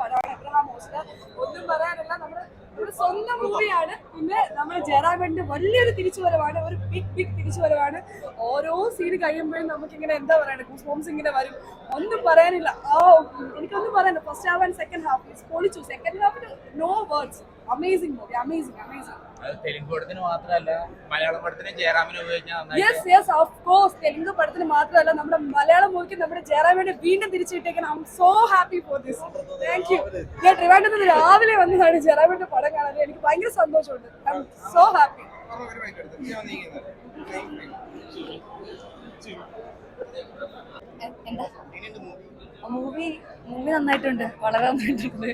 പടമാണ് എബ്രഹാം ഒന്നും പറയാനില്ല. നമ്മുടെ നമ്മുടെ സ്വന്തം മൂവിയാണ് പിന്നെ നമ്മുടെ ജയറാമന്റെ വലിയൊരു തിരിച്ചുവരവാണ്. ഒരു ബിഗ് ബിഗ് തിരിച്ചു വരവാണ് ഓരോ സീൻ കഴിയുമ്പോഴും നമുക്ക് ഇങ്ങനെ എന്താ പറയുക ഗൂസ്ബോംസ് ഇങ്ങനെ വരും. ഒന്നും പറയാനില്ല. ഓ എനിക്കൊന്നും പറയാനില്ല. First half and second half പൊളിച്ചു. Second ഹാഫിന് no words amazing movie amazing amazing Telugu പടത്തിന് മാത്രമല്ല മലയാളം പടത്തിന് ജയറാമിനെ ഉപയോഗിച്ചാൽ yes yes of course Telugu പടത്തിന് മാത്രമല്ല നമ്മുടെ മലയാളം മൂവിക്ക് നമ്മുടെ ജയറാമിനെ വീണ്ടും തിരിച്ചിട്ടേക്കണം. I'm so happy for this thank you ഞാൻ ട്രിവാൻഡ്രത്ത് രാവിലെ വന്നതാണ് ജയറാമിന്റെ പടം കാണാൻ എനിക്ക് ഭയങ്കര സന്തോഷമുണ്ട്. I'm so happy movie movie നന്നായിട്ടുണ്ട്. വളരെ നന്നായിട്ടുണ്ട്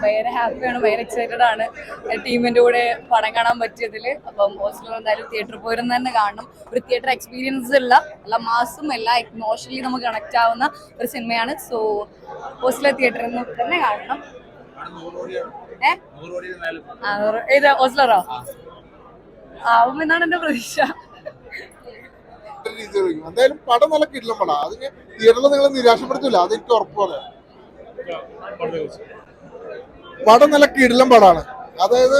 ഭയങ്കര ഹാപ്പിയാണ് ഭയങ്കര എക്സൈറ്റഡ് ആണ്. ടീമിന്റെ കൂടെ പടം കാണാൻ പറ്റിയതിൽ അപ്പം ഹോസ്റ്റലിൽ എന്തായാലും തിയേറ്ററിൽ പോയിരുന്ന തന്നെ കാണണം. ഒരു തിയേറ്റർ എക്സ്പീരിയൻസ് ഉള്ള എല്ലാ മാസും എല്ലാ ഇമോഷണലി നമുക്ക് കണക്ട് ആവുന്ന ഒരു സിനിമയാണ് സോ ഹോസ്റ്റലിലെ തിയേറ്ററിൽ നിന്ന് തന്നെ കാണണം. ഏത് ഓസ്ലറോ? ആവുമെന്നാണ് എന്റെ പ്രതീക്ഷ. എന്തായാലും പടം നല്ല കിടിലം പടം. അതിന് തിയേറ്ററിൽ നിങ്ങൾ നിരാശപ്പെടുത്തില്ല. അതെനിക്ക് ഉറപ്പ് പറയാം. പടം നല്ല കിടിലം പടമാണ് അതായത്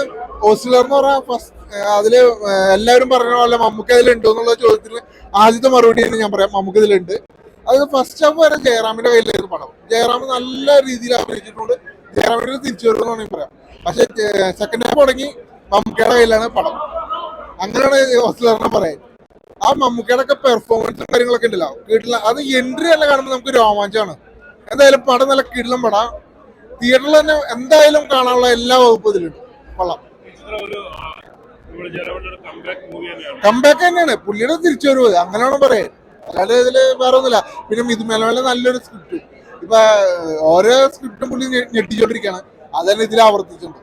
ഓസ്ലർ എന്ന് പറഞ്ഞാൽ ഫസ്റ്റ് അതിൽ എല്ലാവരും പറഞ്ഞ പോലെ മമ്മൂക്ക് അതിലുണ്ടോ എന്നുള്ള ചോദ്യത്തിന് ആദ്യത്തെ മറുപടി ഞാൻ പറയാം. മമ്മൂക്ക് ഇതിലുണ്ട് അത് ഫസ്റ്റ് ഹാഫ് വരെ ജയറാമിന്റെ കയ്യിലായിരുന്നു പടം. ജയറാം നല്ല രീതിയിൽ അഭിനയിച്ചിട്ടുണ്ട്. ജയറാമിന്റെ തിരിച്ചു വരുന്നതാണ് പറയാം. പക്ഷെ സെക്കൻഡ് ഹാഫ് തുടങ്ങി മമ്മൂക്കയുടെ കയ്യിലാണ് പടം. അങ്ങനെയാണ് ഓസ്ലറിനെ പറയാൻ. ആ മമ്മൂക്കയുടെ ഒക്കെ പെർഫോമൻസും കാര്യങ്ങളൊക്കെ ഉണ്ടല്ലോ. കിടില അത് എൻട്രി അല്ല കാണുമ്പോൾ നമുക്ക് രോമാഞ്ചമാണ് എന്തായാലും പടം നല്ല കിടിലം പടം. തിയേറ്ററിൽ തന്നെ എന്തായാലും കാണാനുള്ള എല്ലാ വകുപ്പും ഇതിലുണ്ട്. കൊള്ളാം. കംബാക്ക് തന്നെയാണ്. പുള്ളിയുടെ തിരിച്ചു വരുന്നത് അങ്ങനെയാണ് പറയാൻ. അല്ലാതെ ഇതിൽ വേറെ ഒന്നുമില്ല പിന്നെ മിഥുമേല നല്ലൊരു സ്ക്രിപ്റ്റ് ഇപ്പൊ ഓരോ സ്ക്രിപ്റ്റും പുള്ളി ഞെട്ടിച്ചോണ്ടിരിക്കാണ്. ഞെട്ടിച്ചോണ്ടിരിക്കുകയാണ് അതന്നെ ഇതിൽ ആവർത്തിച്ചിട്ടുണ്ട്.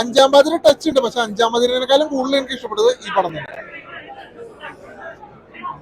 അഞ്ചാം പാതിര ടച്ച് ഉണ്ട്? പക്ഷെ അഞ്ചാം പാതിരേക്കാളും കൂടുതൽ എനിക്ക് ഇഷ്ടപ്പെട്ടത് ഈ പടം തന്നെ